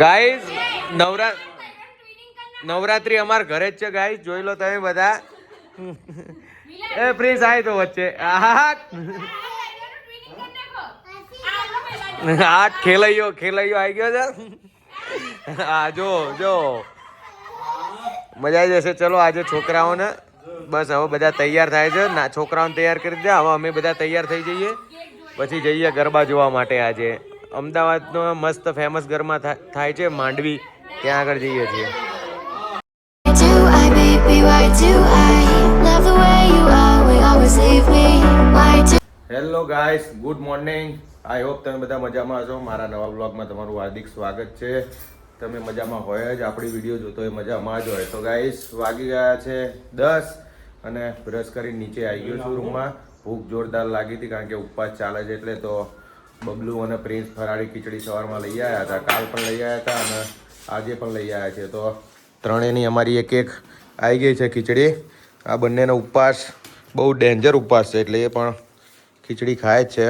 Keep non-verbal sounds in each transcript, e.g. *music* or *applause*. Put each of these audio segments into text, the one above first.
Guys નવરા નવરાત્રી અમાર ઘરે જ છે ગાઈઝ જોઈ લો તમે બધા. એ પ્રિન્સ આવી તો વચ્ચે. આ ખેલૈયો ખેલૈયો આવી ગયો છે. હા જો જો. મજા જશે. ચલો આજે છોકરાઓને બસ હવે બધા તૈયાર થાય છે. ના છોકરાઓને તૈયાર કરી દે હવે અમે બધા તૈયાર થઈ જઈએ. પછી જઈએ ગરબા જોવા માટે આજે. અમદાવાદનો મસ્ત ફેમસ ગરબા થાય છે માંડવી. ત્યાં આગળ જઈએ છીએ. Hello guys good morning I hope તમે બધા મજામાં છો મારા નવા બ્લોગમાં તમારું હાર્દિક સ્વાગત છે. તમે મજામાં હોય જ. આપણી વીડિયો જોતો હોય મજામાં જ હોય. તો ગાઈસ વાગી ગયા છે દસ અને બ્રશ કરી નીચે આવી ગયો છું રૂમમાં ભૂખ જોરદાર લાગી હતી કારણ કે ઉપવાસ ચાલે છે એટલે તો બબલુ અને પ્રિન્સ ફરાળી ખીચડી સવારમાં લઈ આવ્યા હતા. કાલ પણ લઈ આવ્યા હતા અને આજે પણ લઈ આવ્યા છે. તો ત્રણેયની અમારી એક એક આવી ગઈ છે ખીચડી. આ બંનેનો ઉપવાસ બહુ ડેન્જર ઉપવાસ છે એટલે એ પણ ખીચડી ખાય જ છે.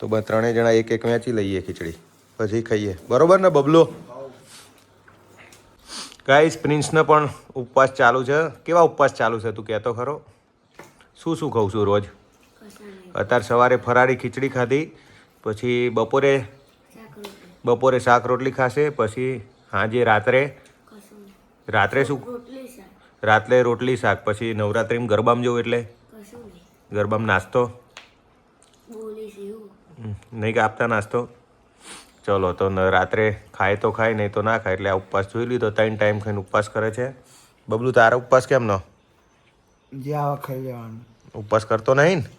તો બ ત્રણેય જણા એક એક વેચી લઈએ ખીચડી. પછી ખાઈએ. બરોબર ને બબલો? ગાઈસ પ્રિન્સને પણ ઉપવાસ ચાલુ છે. કેવા ઉપવાસ ચાલુ છે તું કહેતો ખરો? શું શું ખાઉં છું રોજ? અત્યારે સવારે ફરાળી ખીચડી ખાધી. પછી બપોરે બપોરે શાક રોટલી ખાશે પછી સાંજે રાત્રે રાત્રે શું? રાત્રે રોટલી શાક પછી નવરાત્રિમાં ગરબામાં જવું એટલે? ગરબામાં નાસ્તો? નહીં કે આપતા નાસ્તો? ચલો તો રાત્રે ખાય તો ખાય નહીં તો ના ખાય એટલે આ ઉપવાસ જોઈ લીધો ત્રણ ટાઈમ ખાઈને ઉપવાસ કરે છે. બબલું તારા ઉપવાસ કેમ નો જે આવા ખાઈ લેવાનું. ઉપવાસ કરતો નહીં ના?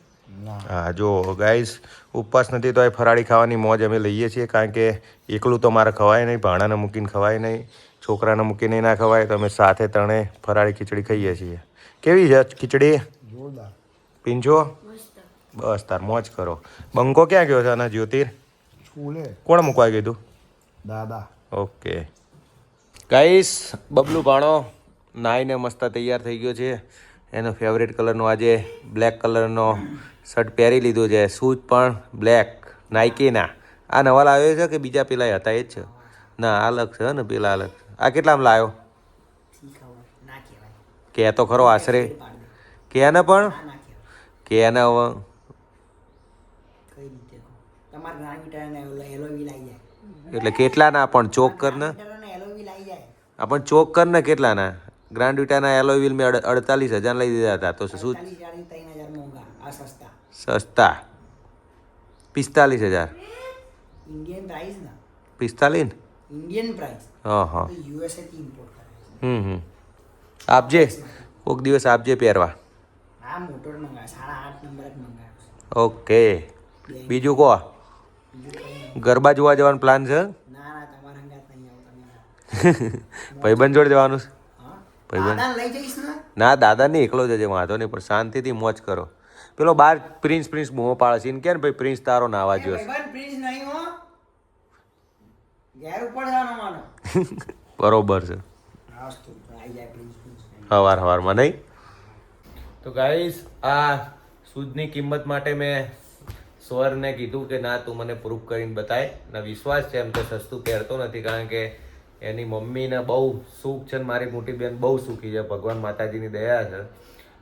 હા જો ગાઈસ ઉપવાસ નથી તો એ ફરાળી ખાવાની મોજ અમે લઈએ છીએ કારણ કે એકલું તો મારે ખવાય નહીં ભાણાને મૂકીને ખવાય નહીં છોકરાને મૂકીને ના ખવાય તો અમે સાથે ત્રણે ફરાળી ખીચડી ખાઈએ છીએ. કેવી છે ખીચડી? પીંજો બસ તાર મોજ કરો. બંકો ક્યાં ગયો છે આના જ્યોતિર? કોણ મૂકવા ગયું દાદા. ઓકે. ગાઈસ બબલુ ભાણો નાઈને મસ્ત તૈયાર થઈ ગયો છે. એનો ફેવરેટ કલરનો આજે બ્લેક કલરનો શર્ટ પહેરી લીધો છે. શૂઝ પણ બ્લેક નાઇકીના આ નવા લાવ્યો છે કે બીજા પેલા હતા? એ જ છે. ના અલગ છે ને, પેલા અલગ આ કેટલામાં લાવ્યો? કે તો ખરો આશરે. કે ને પણ? કે ને હવે? એટલે કેટલાના પણ? ચોક કર ને ટાયરને એલોવી લાવી જાય આ પણ ચોક કર ને કેટલાના? ગ્રાન્ડ વિટાના એલોય વ્હીલ મેં અડતાલીસ હજાર લઈ દીધા હતા. તો શું સસ્તા. પિસ્તાલીસ હજાર. ઇન્ડિયન પ્રાઇસ ને. પિસ્તાલીસ? ઇન્ડિયન પ્રાઇસ હા હા. યુએસએ થી ઇમ્પોર્ટ કરે હમ હમ. આપજે. કોક દિવસ આપજે પહેરવા. આ મોટો જ સાડા આઠ નંબર જ મંગાવ્યો ઓકે. બીજું કહો ગરબા જોવા જવાનો પ્લાન છે? ના ના તમારા હંગાત નહીં આવો તમે *laughs* ભાઈબંધ જોડે જવાનું છે? ભાઈબંધ. દાદાને લઈ જઈશ ને? ના દાદા નહીં એકલો જજે વાંધો નહીં પણ શાંતિથી મોજ કરો. પેલો બાર પ્રિન્સ પ્રિન્સ બૂમો પાડે છે કે ભાઈ પ્રિન્સ તારો નાવા જ્યો છે ભાઈબંધ પ્રિન્સ નહીં હો. ઘેર ઉપર જવાનો માનો. *laughs* બરોબર છે. હવાર હવારમાં નહીં? તો ગાઈસ આ સૂદની કિંમત માટે મેં સ્વરને કીધું કે ના તું મને પ્રૂફ કરીને બતાય. ને વિશ્વાસ છે એમ તો સસ્તું પહેરતો નથી કારણ કે એની મમ્મીને બહુ સુખ છે ને મારી મોટી બેન બહુ સુખી છે ભગવાન માતાજીની દયા છે.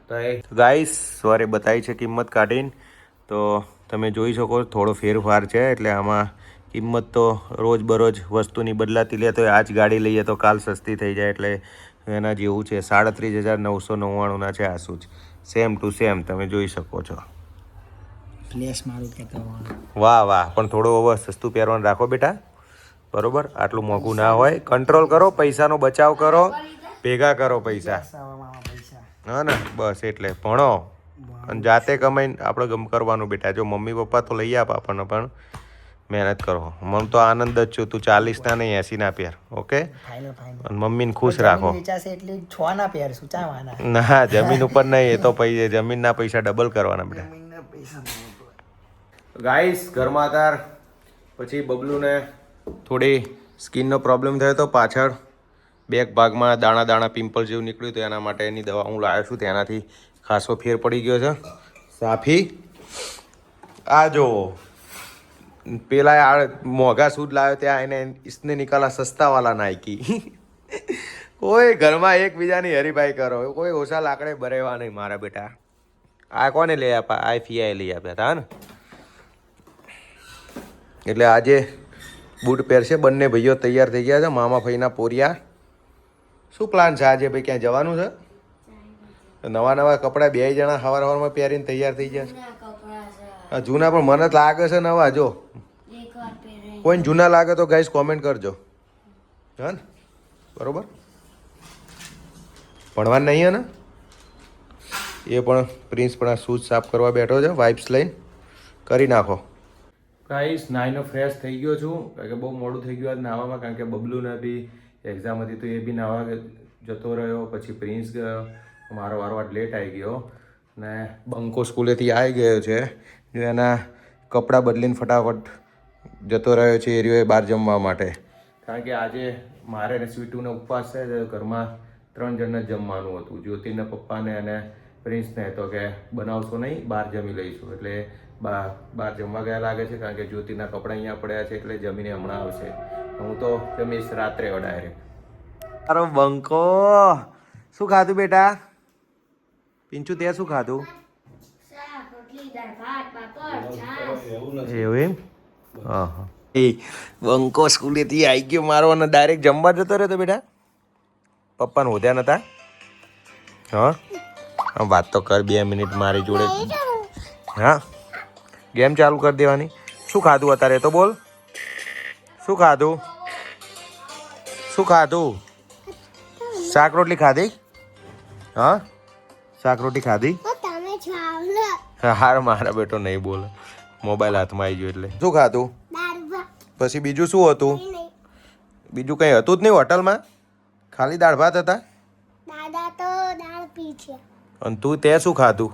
તો એ ગાઈસ સોરે બતાવી છે કિંમત કાઢીને. તો તમે જોઈ શકો થોડો ફેરફાર છે એટલે આમાં કિંમત તો રોજ બરોજ વસ્તુની બદલાતી લે તો આજ જ ગાડી લઈએ તો કાલ સસ્તી થઈ જાય એટલે એના જેવું છે. સાડત્રીસ હજાર નવસો નવ્વાણુંના છે આ શૂઝ સેમ ટુ સેમ તમે જોઈ શકો છો. ફ્લેશ મારું કહેતો વાહ વાહ પણ થોડું હવે સસ્તું પહેરવાનું રાખો બેટા. બરોબર? આટલું મોંઘું ના હોય. કંટ્રોલ કરો પૈસાનો બચાવ કરો. ભેગા કરો પૈસા. પૈસા હા ને? બસ એટલે ભણો. અને જાતે કમાઈને આપણે ગમ કરવાનું બેટા. જો મમ્મી પપ્પા તો લઈ આપ આપણને પણ. મહેનત કરો. મન તો આનંદ જ છું. તું ચાલીસના નહીં એંસીના પેર. ઓકે? મમ્મીને ખુશ રાખો. ના ચાવાના જમીન ઉપર નહીં. એ તો પૈસા જમીનના પૈસા ડબલ કરવાના બેટા. ગાઈસ ઘરમાં તાર પછી બબલુને થોડી સ્કિનનો પ્રોબ્લેમ થયો હતો પાછળ બેક ભાગમાં દાણા દાણા પિમ્પલ જેવું નીકળ્યું તો એના માટે એની દવા હું લાવ્યો છું. તેનાથી ખાસો ફેર પડી ગયો છે. સાફી, આ જો પેલા આ મોંઘા સૂટ લાવ્યો ત્યાં એને ઇસને નિકાલા સસ્તાવાલા નાયકી. કોઈ ઘરમાં એકબીજાની હરીફાઈ કરો. કોઈ ઓછા લાકડે બરેવા નહીં મારા બેટા. આ કોને લઈ આપ્યા? આ ફિયાએ લઈ આપ્યા હતા એટલે આજે બૂટ પહેરશે બંને ભાઈઓ તૈયાર થઈ ગયા છે. મામા ભાઈના પોરિયા. શું પ્લાન છે? આજે ભાઈ ક્યાં જવાનું છે? નવા નવા કપડાં બે જણા સવાર સવારમાં પહેરીને તૈયાર થઈ ગયા છે. જૂના પણ મને લાગે છે નવા જો. કોઈને જૂના લાગે તો ગાઈસ કોમેન્ટ કરજો. હા ને? બરોબર? ભણવાનું નહીં હે ને? એ પણ પ્રિન્સ પણ આ શૂઝ સાફ કરવા બેઠો છે વાઇપ્સ લઈને. કરી નાખો. ગાઈસ નાઈનો ફ્રેશ થઈ ગયો છું. કારણ કે બહુ મોડું થઈ ગયું આજ નાવામાં, કારણ કે બબલુને બી એક્ઝામ હતી તો એ બી નાવા જતો રહ્યો. પછી પ્રિન્સ ગયો. મારો વારો આટ લેટ આવી ગયો. ને બંકો સ્કૂલેથી આવી ગયો છે. એના કપડાં બદલીને ફટાફટ જતો રહ્યો છે એરિયોએ બહાર જમવા માટે. કારણ કે આજે મારે ને સ્વીટુને ઉપવાસ છે ઘરમાં ત્રણ જણને જમવાનું હતું. જ્યોતિના પપ્પાને અને પ્રિન્સને. તો કે બનાવશો નહીં, બહાર જમી લઈશું. એટલે બહાર બહાર જમવા ગયા લાગે છે કારણ કે જ્યોતિના કપડાં અહીંયા પડ્યા છે એટલે જમીને હમણાં આવશે. હું તો જમીશ રાત્રે ડાયરેક્ટ અરે બંકો શું ખાધું બેટા? પિંચુ તે શું ખાધું? એવું એમ? હા હા એ બંકો સ્કૂલેથી આવી ગયો મારો અને ડાયરેક્ટ જમવા જતો રહ્યો તો બેટા? પપ્પાને હોદ્યા નતા? હા? હા વાત તો કર બે મિનિટ મારી જોડે. હા? ગેમ ચાલુ કરી દેવાની. શું ખાધું અત્યારે તો બોલ. શું ખાધું? શું ખાધું? શાક રોટલી ખાધી? હા? શાક રોટલી ખાધી? હાર મારા બેટો નહીં બોલે. મોબાઈલ હાથમાં આવી ગયો એટલે. શું ખાધું? પછી બીજું શું હતું? બીજું કંઈ હતું જ નહીં હોટલમાં? ખાલી દાળ ભાત હતા? દાદા તો દાળ પી છે. અને તું તે શું ખાધું?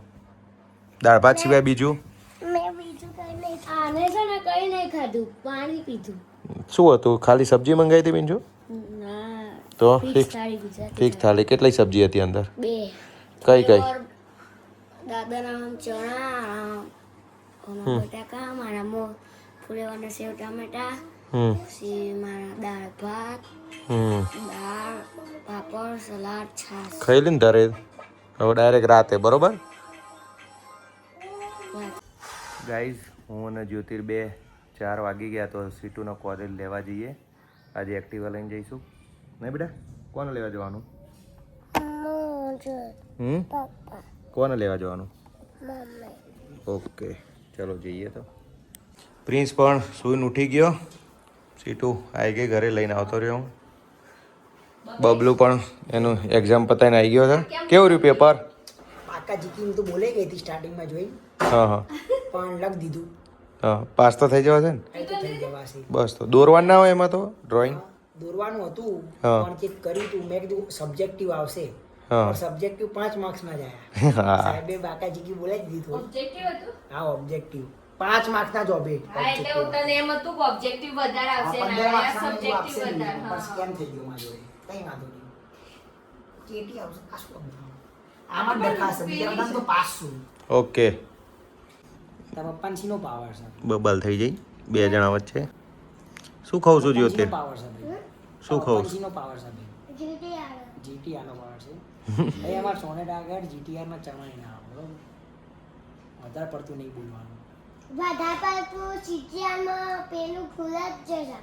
દાળ ભાત સિવાય બીજું મેં બીજું કઈ નહીં આને છે ને કઈ નહીં ખાધું પાણી પીધું. શું હતું? ખાલી સબ્જી મંગાવી હતી બીજું ના તો ફિક્સ ફિક્સ થાળી ફિક્સ થાળી. કેટલી સબ્જી હતી અંદર? બે. કઈ કઈ? દાદાના આમ ચણા બટાકા મારા મો ફુલેવાના સેવ ટામેટા પછી મારા દાળ ભાત દાળ પાપડ સલાડ છાશ. ખાઈ લઈને ને તારે? હવે ડાયરેક્ટ રાતે બરોબર? ગાઈઝ હું અને જ્યોતિર બે ચાર વાગી ગયા તો સીટુનો કોલેજ લેવા જઈએ. આજે એક્ટિવા લઈને જઈશું. નહીં બેટા? કોને લેવા જવાનું? હમ? કોને લેવા જવાનું? ઓકે ચલો જઈએ તો. પ્રિન્સ પણ સૂઈને ઉઠી ગયો. સીટુ આવી ગઈ ઘરે લઈને આવતો રહ્યો હું. બબલુ પણ એનું એક્ઝામ પતાવીને આવી ગયો છે. કેવું રહ્યું પેપર પાકા જીકી તો બોલે ગઈ હતી સ્ટાર્ટિંગમાં જોઈ હા હા. પણ લખ દીધું. હા પાસ તો થઈ જવા છે ને? બસ તો દોરવાનું ના હોય એમાં તો ડ્રોઈંગ દોરવાનું હતું પણ જે કર્યું તું મેં કીધું સબ્જેક્ટિવ આવશે. હા. સબ્જેક્ટિવ પાંચ માર્ક્સમાં જ આવ્યા. હા. બાકાજી કી જીકી દીધું. જ દીધું હા ઓબ્જેક્ટિવ પાંચ માર્ક્સના જ કે ઓબ્જેક્ટિવ વધારે આવશે ને માર્ક્સના સબ્જેક્ટિવ વધારે પણ કેમ થઈ ગયું મારી કઈ વાંધો નહીં. કેટી આવશે? આ શું આમાં દેખાશે. બીજા તો પાસ છું. ઓકે. તારા પપ્પાને શીનો પાવર છે. બબલ થઈ જઈ. બે જણા વચ્ચે. શું ખાઉં છું જ્યોતિર પાવર છે ભાઈ. શું ખાવ શીનો પાવર છે ભાઈ. GT GTR. નો પાવર છે. *laughs* ભાઈ અમાર સોનેટ આગળ જીટીઆરમાં ચમાઈ ના આવે વધારે પડતું નહીં બોલવાનું. વધારે પડતું ચીટિયામાં પેલું ખુલ જ જશે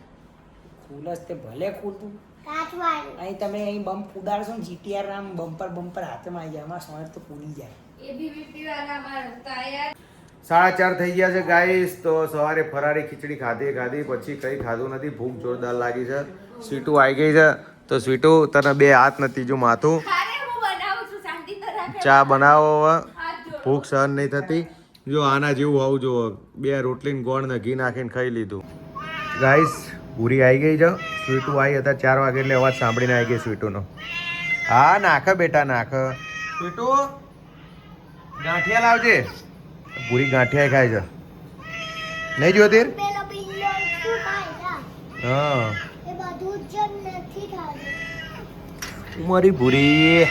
ખુલસ તે ભલે ખુલતું અહીં તમે અહીં બમ્પ ઉડાડશો ને જીટીઆર આમ બમ્પર બમ્પર હાથમાં આવી જાય અમારા સોનેટ તો ફૂલી જાય. એબીવીપી વાળા મારા તૈયાર સાડા ચાર થઈ ગયા છે ગાઈસ તો સવારે ફરારી ખીચડી ખાધી ખાધી પછી કંઈ ખાધું નથી. ભૂખ જોરદાર લાગી છે. સ્વીટુ આવી ગઈ છે. તો સ્વીટુ તને બે હાથ નથી જો માથું. ચા બનાવો. ભૂખ સહન નહીં થતી. જો આના જેવું હોવું જુઓ બે રોટલી ગોળને ગોળ ને ઘી નાખીને ખાઈ લીધું. ગાઈસ પૂરી આવી ગઈ છે. સ્વીટુ આવી હતા ચાર વાગે એટલે અવાજ સાંભળીને આવી ગઈ સ્વીટુનો. હા નાખ બેટા નાખ. સ્વીટુ ગાંઠિયા લાવજે. પૂરી ગાંઠિયા ખાય છે. નહીં છે? હા. એ બધું જ નથી ખાતું. મારી ભૂરી.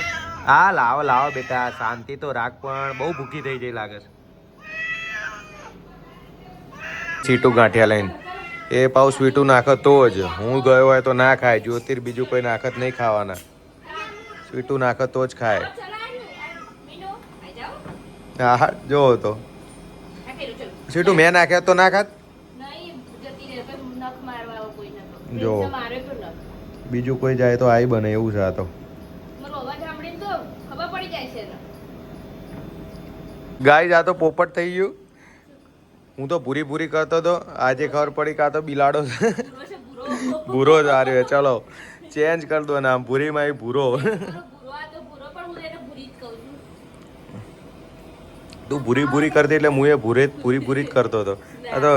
હા લાવો લાવો બેટા શાંતિ તો રાખ પણ બહુ ભૂખી થઈ જઈ લાગે છે. સીટું ગાંઠિયા લઈને. એ પાઉ સ્વીટું નાખત તો જ. હું ગયો હોય તો ના ખાય. જ્યોતિર બીજું કોઈ નાખત નહીં ખાવાના. સ્વીટું નાખત તો જ ખાય. હા હા જોવો તો. આ સ્વીટું મેં નાખ્યા તો ના ખાત? નહીં જતી રહે કોઈ નખ મારવા આવો કોઈ નતો જો. બીજું કોઈ જાય તો આઈ બને એવું છે આ તો. ગાય આ તો પોપટ થઈ ગયું. હું તો પૂરી પૂરી કરતો હતો આજે ખબર પડી કાં તો બિલાડો છે. ભૂરો જ આ રહ્યો ચલો ચેન્જ કરી દો નામ ભૂરીમાં ભૂરો મારો ભૂરો આ તો ભૂરો પણ હું એને ભૂરી જ કહું છું તું ભૂરી ભૂરી કરતી એટલે હું એ ભૂરે પૂરી પૂરી જ કરતો હતો. આ તો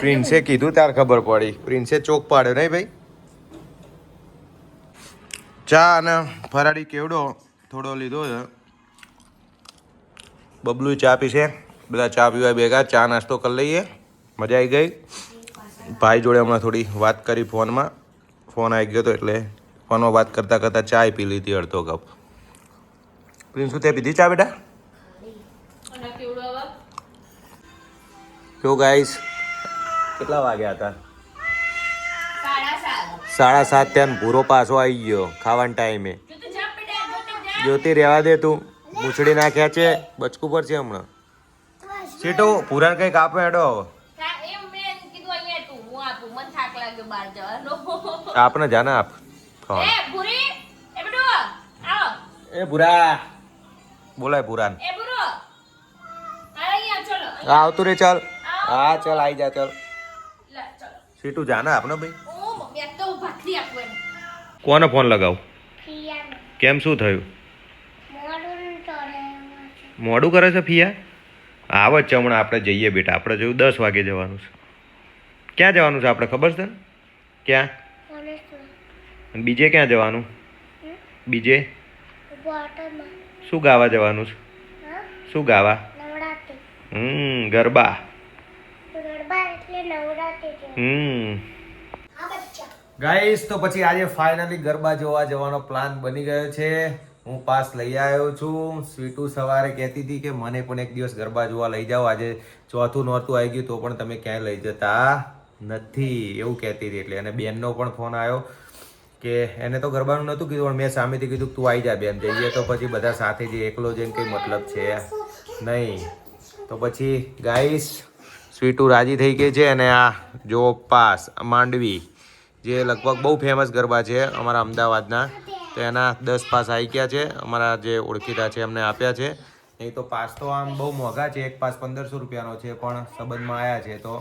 પ્રિન્સે કીધું ત્યારે ખબર પડી. પ્રિન્સે ચોક પાડ્યો નહીં ભાઈ? ચા અને ફરાળી કેવડો થોડો લીધો છે. બબલું ચા પીશે બધા ચા પીવા ભેગા ચા નાસ્તો કરી લઈએ. મજા આવી ગઈ. ભાઈ જોડે હમણાં થોડી વાત કરી ફોનમાં. ફોન આવી ગયો હતો એટલે ફોનમાં વાત કરતાં કરતાં ચા પી લીધી અડધો કપ. પ્રિન્સુ તે પીધી ચા બેટા? કેવું ગાઈસ કેટલા વાગ્યા હતા? સાડા સાત ત્યાં ભૂરો પાછો આવી ગયો ખાવાના ટાઈમે. જો જા જો જા જ્યોતિ રહેવા દે તું. મૂછડી નાખ્યા છે બચકું પર છે હમણાં. સીટો પૂરા કંઈક આપે જા, જવાનો આપને જાને આપ. એ ભૂરી. બોલાય ભૂરાન. આવતું રે ચાલ. હા ચલ આવી જા ચલ. સીટુ જાને આપને ભાઈ? ઓ મમ્મી આ તો ભાખરી આપું એમ કોને ફોન લગાવ? કેમ શું થયું? મોડું કરે છે ફિયા? આવે છે હમણાં આપણે જઈએ બેટા. આપણે જોયું દસ વાગે જવાનું છે. ક્યાં જવાનું છે આપણે ખબર છે ને ક્યાં? બીજે ક્યાં જવાનું? બીજે? શું ગાવા જવાનું છે? શું ગાવા? હમ ગરબા ગરબા એટલે નવરાત્રી છે હમ. ગાઈસ તો પછી આજે ફાઇનલી ગરબા જોવા જવાનો પ્લાન બની ગયો છે. હું પાસ લઈ આવ્યો છું. સ્વીટુ સવારે કહેતી હતી કે મને પણ એક દિવસ ગરબા જોવા લઈ જાઓ. આજે ચોથું નોરતું આવી ગયું તો પણ તમે ક્યાંય લઈ જતા નથી એવું કહેતી હતી. એટલે અને બેનનો પણ ફોન આવ્યો કે એને તો ગરબાનું નહોતું કીધું પણ મેં સામેથી કીધું તું આવી જા બેન. જઈએ તો પછી બધા સાથે જઈએ. એકલો જઈને કંઈ મતલબ છે નહીં. તો પછી ગાઈસ સ્વીટુ રાજી થઈ ગઈ છે અને આ જો પાસ માંડવી, જે લગભગ બહુ ફેમસ ગરબા છે અમારા અમદાવાદના, તો એના દસ પાસ આવી ગયા છે, અમારા જે ઓળખીતા છે એમને આપ્યા છે. નહીં તો પાસ તો આમ બહુ મોંઘા છે, એક પાસ પંદરસો રૂપિયાનો છે, પણ સંબંધમાં આવ્યા છે તો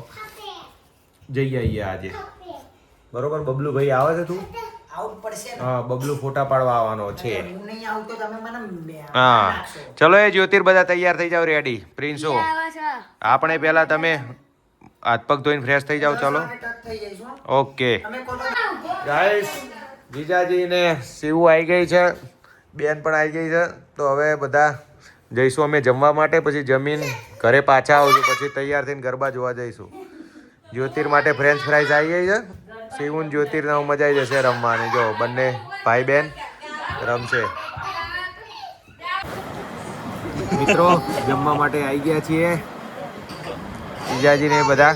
જઈ આવીએ આજે. બરોબર, બબલુભાઈ, આવે છે તું? આવું પડશે ને. હા બબલુ ફોટા પાડવા આવવાનો છે. હું નહીં આવું તો તમે મને હા. ચલો એ જ્યોતિર બધા તૈયાર થઈ જાવ રેડી પ્રિન્સો આપણે પહેલા તમે હાથ પગ ધોઈને ફ્રેશ થઈ જાવ ચલો. ઓકે ગાઈસ જીજાજી ને શિવ આવી ગઈ છે. બેન પણ આવી ગઈ છે. તો હવે બધા જઈશું અમે જમવા માટે પછી જમીન ઘરે પાછા આવજો પછી તૈયાર થઈને ગરબા જોવા જઈશું. જ્યોતિર માટે ફ્રેન્ચ ફ્રાઈઝ આવી ગઈ છે. શિવન જ્યોતિર ને મજા આવી જશે રમવાની. જો બંને ભાઈ બેન રમશે. મિત્રો જમવા માટે આવી ગયા છીએ. જીજાજી ને બધા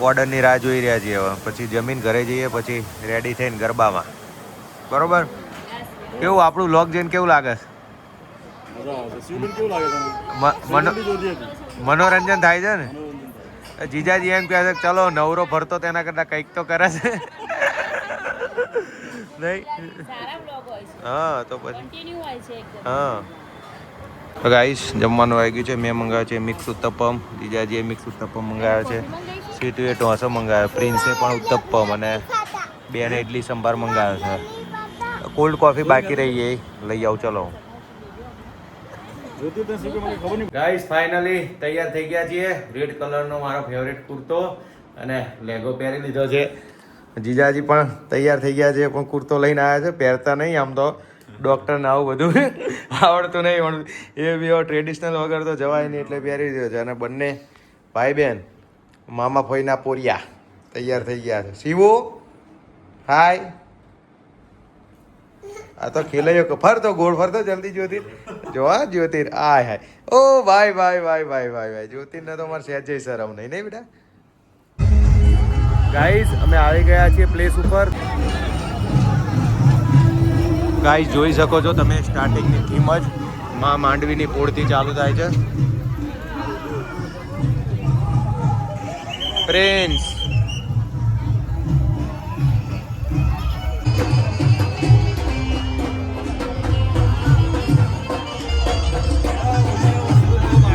ઓર્ડરની રાહ જોઈ રહ્યા છીએ હવે. પછી જમીન ઘરે જઈએ પછી રેડી થઈને ગરબામાં. બરોબર? કેવું આપણું લોક જઈને કેવું લાગે? છે. મનો- મનોરંજન થાય છે ને? જીજાજી એમ કહે છે ચલો નવરો ભરતો તેના કરતા કંઈક તો કરે છે. નહીં? હા તો પછી. હા. તો ગાઈસ જમવાનું આવી ગયું છે. મેં મંગાવ્યું છે મિક્સ ઉત્તપમ. જીજાજીએ મિક્સ ઉત્તપમ મંગાવ્યો છે. સ્વીટુએ ઢોસો મંગાવ્યો. પ્રિન્સે પણ ઉત્તપમ અને બેને ઇડલી સંભાર મંગાવ્યો છે. કોલ્ડ કોફી બાકી રહી એ લઈ આવું ચલો. ગાઈસ ફાઇનલી તૈયાર થઈ ગયા છીએ. રેડ કલરનો મારો ફેવરેટ કુર્તો અને લેગો પહેરી લીધો છે. જીજાજી પણ તૈયાર થઈ ગયા છે, પણ કુર્તો લઈને આવ્યા છે. પહેરતા નહીં આમ તો. ડૉક્ટરને આવું બધું *laughs* આવડતું નહીં, પણ એ બી ટ્રેડિશનલ વગર તો જવાય નહીં એટલે પહેરી દીધો છે. અને બંને ભાઈ બહેન મામા ફોઈના પોરિયા તૈયાર થઈ ગયા છે. શિવો હાય આ તો ખેલાયો ફરતો ગોળ ફરતો જલ્દી જ્યોતિર. જોવા જ્યોતિર, આય હાય. ઓ ભાઈ ભાઈ ભાઈ ભાઈ ભાઈ ભાઈ જ્યોતિરને તો મારે સહેજ જઈ શરમ નહીં નહીં બેટા? ગાઈઝ અમે આવી ગયા છીએ પ્લેસ ઉપર. ગાઈઝ જોઈ શકો છો તમે સ્ટાર્ટિંગની થીમ જ. માં માંડવીની પોળથી ચાલુ થાય છે. પ્રિન્સ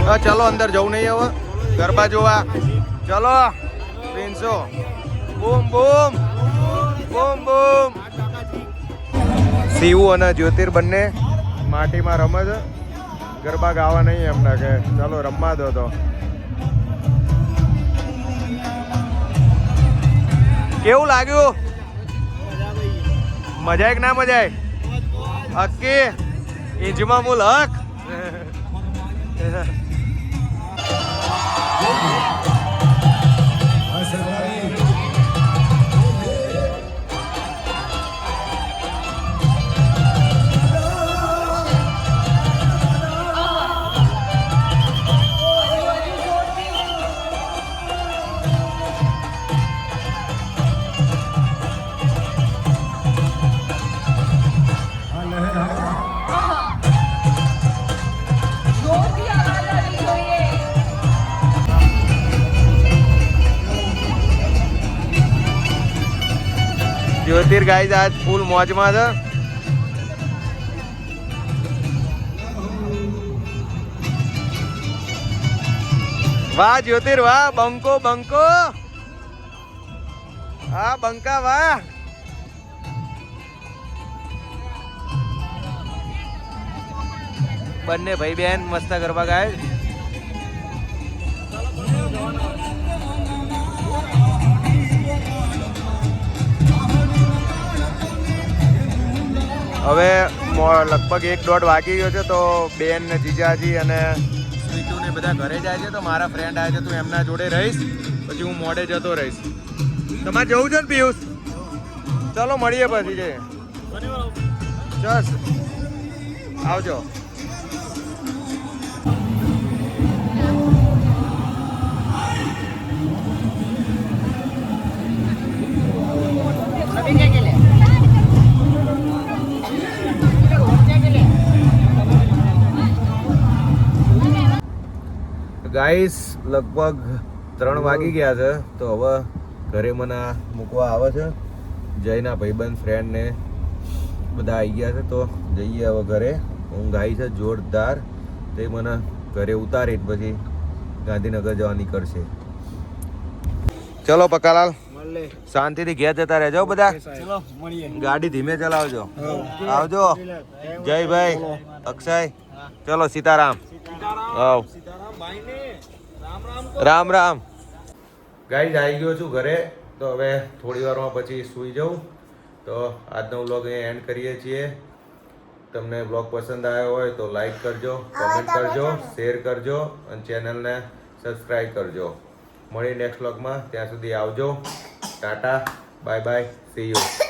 હા ચલો અંદર જવું નહીં હવે. ગરબા જોવા. ચલો, પ્રિન્સો. બૂમ બૂમ. બૂમ બૂમ. શિવ અને જ્યોતિર બંને માટીમાં રમે છે. ગરબા ગાવા નહીં એમને કે. ચલો, રમવા દો તો. કેવું લાગ્યું? મજા એક ના મજા હક્કી? ઇંજમાં મુલ હક? જ્યોતિર ગાઈઝ આજ ફૂલ મોજમાં છે. વાહ, જ્યોતિર, વાહ, બંકો બંકો. હા, બંકા, વાહ. બંને ભાઈ બહેન મસ્ત ગરબા ગાય હવે મો- લગભગ એક દોઢ વાગી ગયો છે તો બેન ને જીજાજી અને સ્વીટુ ને બધા ઘરે જાય છે. તો મારા ફ્રેન્ડ આવે છે તું એમના જોડે રહીશ પછી હું મોડે જતો રહીશ. તમારે જવું છે ને પિયુષ? ચલો મળીએ પછી. જે ચસ. આવજો. ગાઈસ લગભગ ત્રણ વાગી ગયા છે તો હવે ઘરે મને મૂકવા આવે છે. જયના ભાઈબંધ ફ્રેન્ડ ને બધા આવી ગયા છે તો જઈએ હવે ઘરે. ઊંઘ આવી છે જોરદાર. તે મને ઘરે ઉતારી પછી ગાંધીનગર જવા નીકળશે ચલો પકાલાલ. શાંતિથી ઘેર જતા રહેજો બધા. ગાડી ધીમે ચલાવજો. આવજો. જય ભાઈ. અક્ષય. ચલો સીતારામ. આવ. રામ રામ. ગાઈઝ આવી ગયો છું ઘરે. તો હવે થોડી વારમાં પછી સૂઈ જાઉં. તો આજનો વ્લોગ અહીંયા એન્ડ કરીએ છીએ. તમને વ્લોગ પસંદ આવ્યો હોય તો લાઈક કરજો કમેન્ટ કરજો શેર કરજો અને ચેનલને સબસ્ક્રાઈબ કરજો. મળી નેક્સ્ટ વ્લોગમાં. ત્યાં સુધી આવજો. Tata bye bye see you